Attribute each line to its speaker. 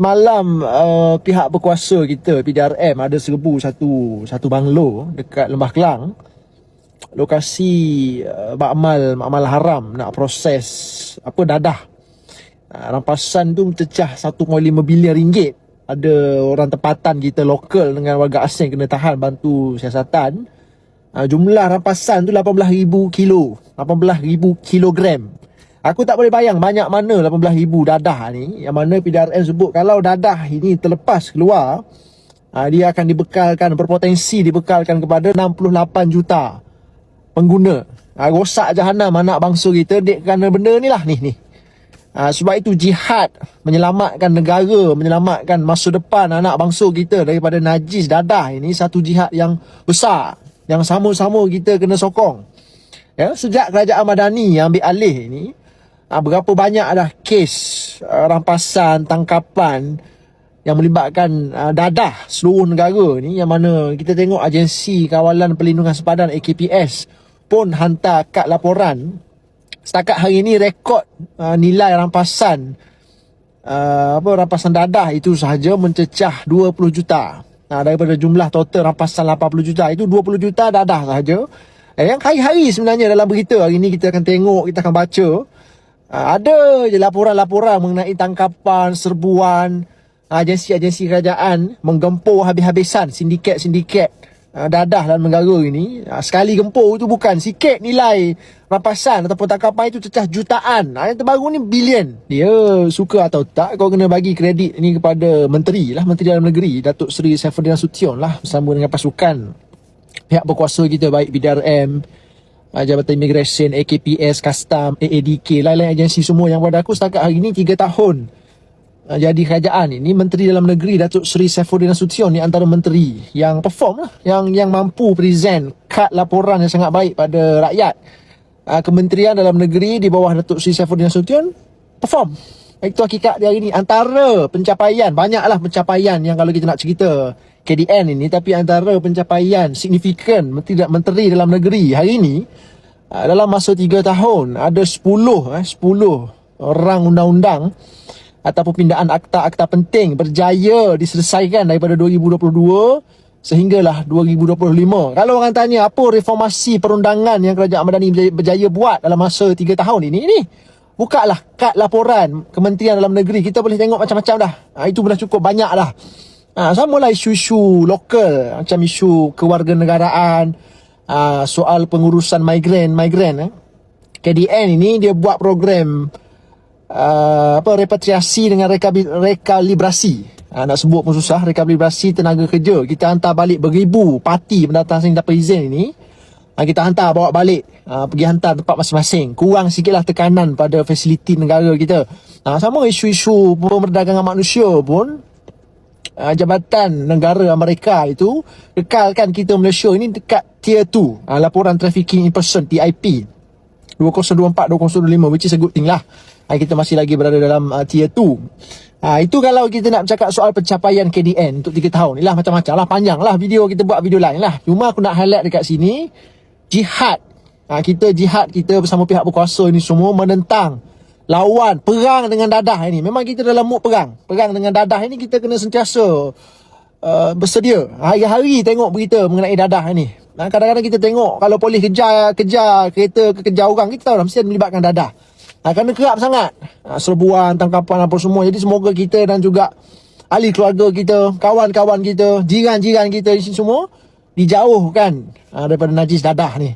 Speaker 1: Semalam uh, pihak berkuasa kita PDRM ada serbu satu satu banglo dekat Lembah Kelang. Lokasi uh, makmal makmal haram nak proses apa dadah. Uh, rampasan tu mencecah 1.5 bilion ringgit. Ada orang tempatan kita lokal dengan warga asing kena tahan bantu siasatan. Uh, jumlah rampasan tu 18,000 kilo. 18,000 kilogram. Aku tak boleh bayang banyak mana 18,000 dadah ni Yang mana PDRM sebut Kalau dadah ini terlepas keluar uh, Dia akan dibekalkan Berpotensi dibekalkan kepada 68 juta Pengguna. Uh, Rosak jahanam anak bangsa kita Dek kerana benda ni lah ni ni. Uh, Sebab itu jihad Menyelamatkan negara Menyelamatkan masa depan anak bangsa kita Daripada najis dadah ini Satu jihad yang besar Yang sama-sama kita kena sokong. Ya, sejak kerajaan Madani yang ambil alih ini, uh, berapa banyak dah kes uh, rampasan, tangkapan yang melibatkan uh, dadah seluruh negara ni yang mana kita tengok agensi kawalan perlindungan sepadan AKPS pun hantar kad laporan. Setakat hari ini rekod uh, nilai rampasan uh, apa rampasan dadah itu sahaja mencecah 20 juta. Uh, daripada jumlah total rampasan 80 juta itu 20 juta dadah sahaja. Eh, yang hari-hari sebenarnya dalam berita hari ini kita akan tengok kita akan baca Uh, ada je laporan-laporan mengenai tangkapan, serbuan, uh, agensi-agensi kerajaan menggempur habis-habisan sindiket-sindiket uh, dadah dalam negara ini. Sekali gempur itu bukan sikit nilai rampasan ataupun tangkapan itu cecah jutaan. Yang terbaru ni bilion. Dia suka atau tak kau kena bagi kredit ni kepada menteri lah, Menteri Dalam Negeri, Datuk Seri Saifuddin Sution lah bersama dengan pasukan pihak berkuasa kita baik BDRM, uh, Jabatan Immigration, AKPS, Custom, AADK, lain-lain agensi semua yang pada aku setakat hari ini 3 tahun. Uh, jadi kerajaan ini Menteri Dalam Negeri Datuk Seri Saifuddin Nasution ni antara menteri yang perform lah yang yang mampu present kad laporan yang sangat baik pada rakyat. Uh, Kementerian Dalam Negeri di bawah Datuk Seri Saifuddin Nasution perform itu hakikat dia hari ini antara pencapaian banyaklah pencapaian yang kalau kita nak cerita KDN ini tapi antara pencapaian signifikan menteri menteri dalam negeri hari ini uh, dalam masa 3 tahun ada 10 eh 10 orang undang-undang ataupun pindaan akta-akta penting berjaya diselesaikan daripada 2022 sehinggalah 2025. Kalau orang tanya apa reformasi perundangan yang kerajaan Madani berjaya, berjaya buat dalam masa 3 tahun ini ini bukalah kad laporan Kementerian Dalam Negeri kita boleh tengok macam-macam dah. Ha, itu dah cukup banyak lah. Ha, sama lah isu-isu lokal macam isu kewarganegaraan, ha, soal pengurusan migran, migran eh. KDN ini dia buat program uh, apa repatriasi dengan rekalibrasi. Ha, nak sebut pun susah, rekalibrasi tenaga kerja. Kita hantar balik beribu parti pendatang asing dapat izin ini. Ha, kita hantar bawa balik. Ha, pergi hantar tempat masing-masing. Kurang sikitlah tekanan pada fasiliti negara kita. Ha, sama isu-isu pemerdagangan manusia pun ha, jabatan negara Amerika itu kekalkan kita Malaysia ini dekat tier 2 ha, laporan trafficking in person TIP 2024-2025 which is a good thing lah. Ha, kita masih lagi berada dalam uh, tier 2 ha, itu kalau kita nak bercakap soal pencapaian KDN untuk 3 tahun. Ni lah macam-macam lah panjang lah video kita buat video lain lah. Cuma aku nak highlight dekat sini jihad. Ha, kita jihad kita bersama pihak berkuasa ini semua menentang lawan perang dengan dadah ini. Memang kita dalam mood perang. Perang dengan dadah ini kita kena sentiasa uh, bersedia. Hari-hari tengok berita mengenai dadah ini. Ha, kadang-kadang kita tengok kalau polis kejar kejar kereta kejar orang kita tahu dah mesti melibatkan dadah. Ha, kerana kerap sangat ha, serbuan, tangkapan apa semua. Jadi semoga kita dan juga ahli keluarga kita, kawan-kawan kita, jiran-jiran kita di sini semua dijauhkan ha, daripada najis dadah ni.